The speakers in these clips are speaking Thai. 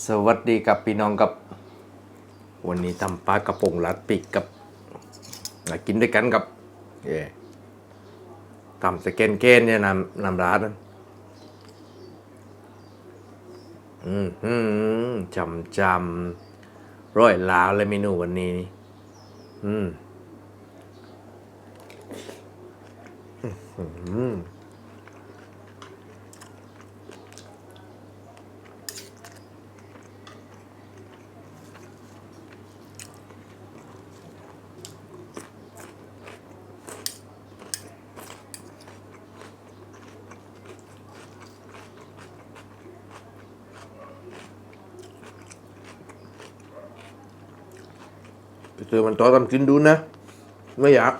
สวัสดีกับพี่น้องกับ วันนี้ทำปลากระพงรัดปีกกับมากินด้วยกันกับเย่ทำสแกนเกนเนี่ยนำนำร้านอืมอืมจำจำร้อยลาวเลยเมนูวันนี้ อืมอืม ไปเจอมันต่อทำกินดูนะ ไม่อยาก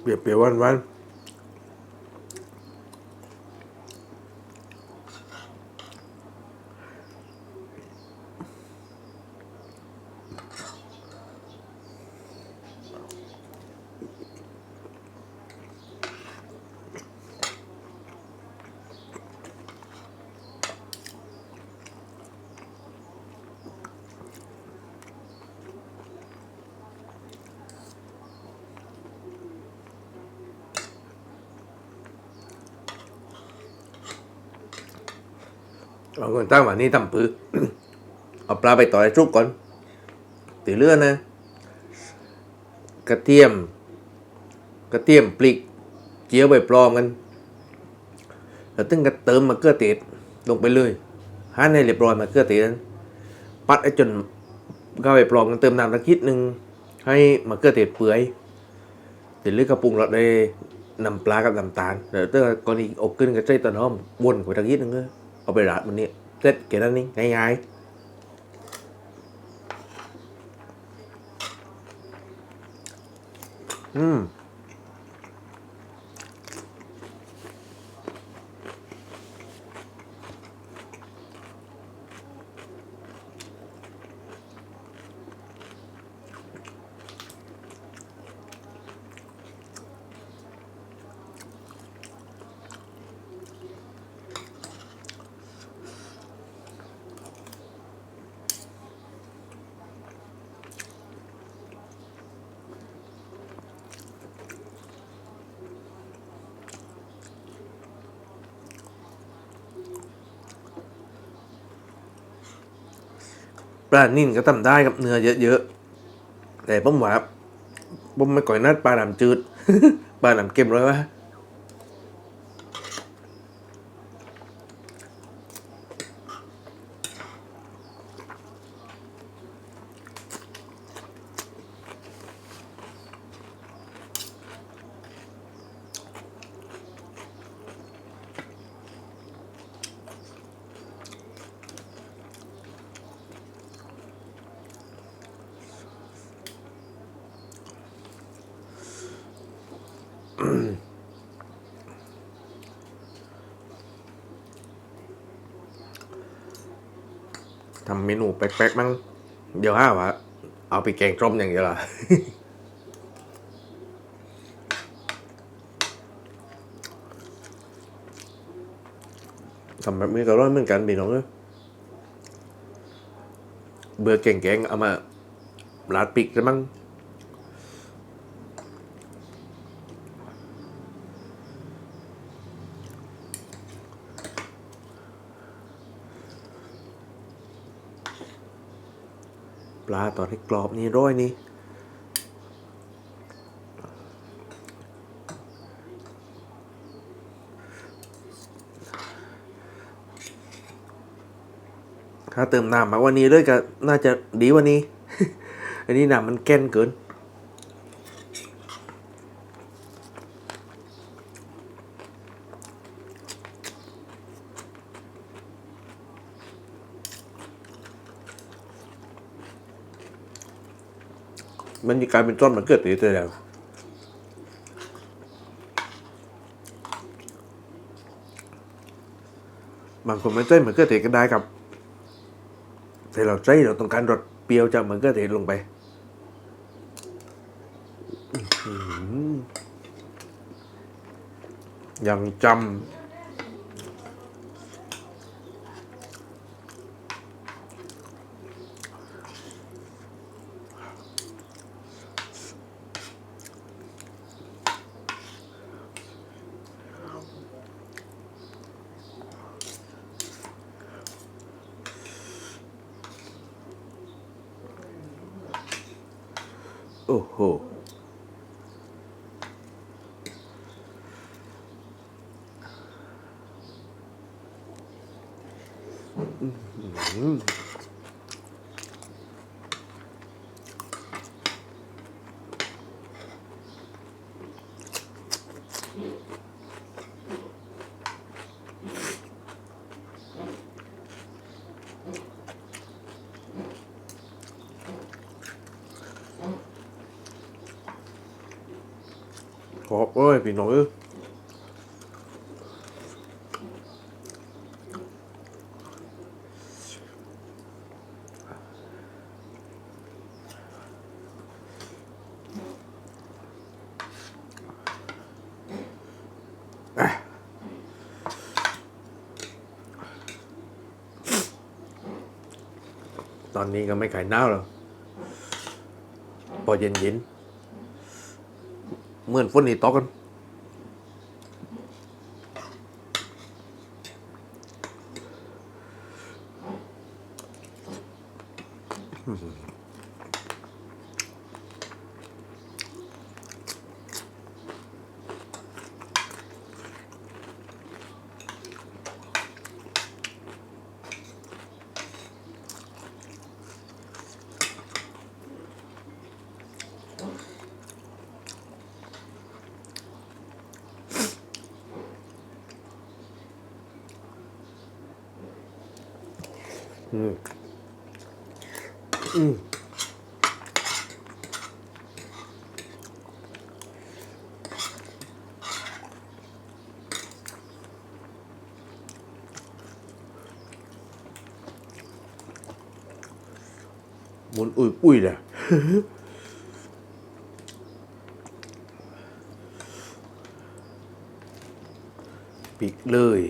เปรียบเบียววันวันๆ เอาคนตั้งวันนี้ทำปื้อเอาปลาไปต่อยจุกก่อนตีเลือดนะ กระเทียม กระเทียมปลิก เจียวใบปลอมกันแล้วตึงก็เติมมะเขือเทศลงไปเลยหั่นให้เรียบร้อยมะเขือเทศนั้นปัดไอ้จนก็ใบปลอมกันเติมน้ำตะคิดหนึ่งให้มะเขือเทศเปื่อยตีเลือดกระปรุงรสได้น้ำปลากับน้ำตาลแล้วตึงก็กรณีอกขึ้นกับใจต้นหอมวนไปตะคิดหนึ่งก็ เอาไปรัดมันนี่เสร็จแค่นั้นนี่ง่ายๆอืม ปลานิ่นก็ทำได้กับเนื้อเยอะๆ แต่ผมว่าผมไม่ก่อยนัดปลาหนำจืด ปลาหนำเค็มเลยวะ ทำเมนูแปลกๆมั้งเดี๋ยวห้าวะเอาไปแกงต้มอย่างเดียวล่ะทำแบบนี้ก็ร้อนเหมือนกันพี่น้องเอ้ยเบื่อแกงๆเอามาลาดปิกกันมั้ง ปลาตอนให้กรอบนี่ร้อยนี่ถ้าเติมน้ำมากว่านี้เลยก็น่าจะดีกว่านี้ อันนี้น้ำมันแก่นเกิน มันจะกลายเป็นต้นมันเกิดตีแต่แล้วบางคนไม่ใช่เหมือนเกิดตีก็ได้ครับแต่เราใจเราต้องการรสเปรี้ยวจากมันก็เทศลงไปยังจำ โอ้ ขอบเอ้ยพี่น้องเอ้ยอะตอนนี้ก็ไม่ขายหนาวแล้วพอเย็นเย็นๆ เหมือนฝนนี่ตกกัน อืมอืมมุนอุ้ยปุ้ยเลยปิดเลย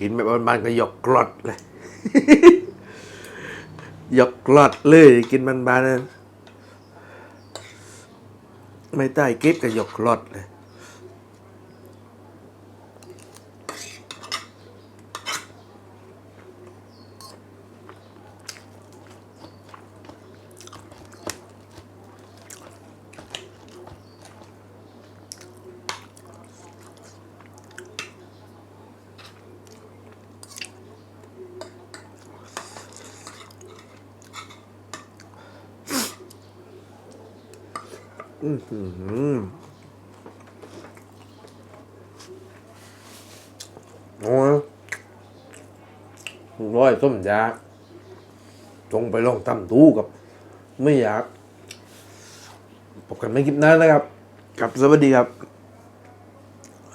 กินแบบบ้านๆก็หยอกกรอดเลยหยอกกรอดเลยกินบ้านๆนั้นไม่ใต้เก็บก็หยอกกรอดเลย อืมโอ้ยร้อยส้มยากจงไปลองทำดูกับ ไม่อยากพบกันไม่คลิปหน้านะครับกับสวัสดีครับ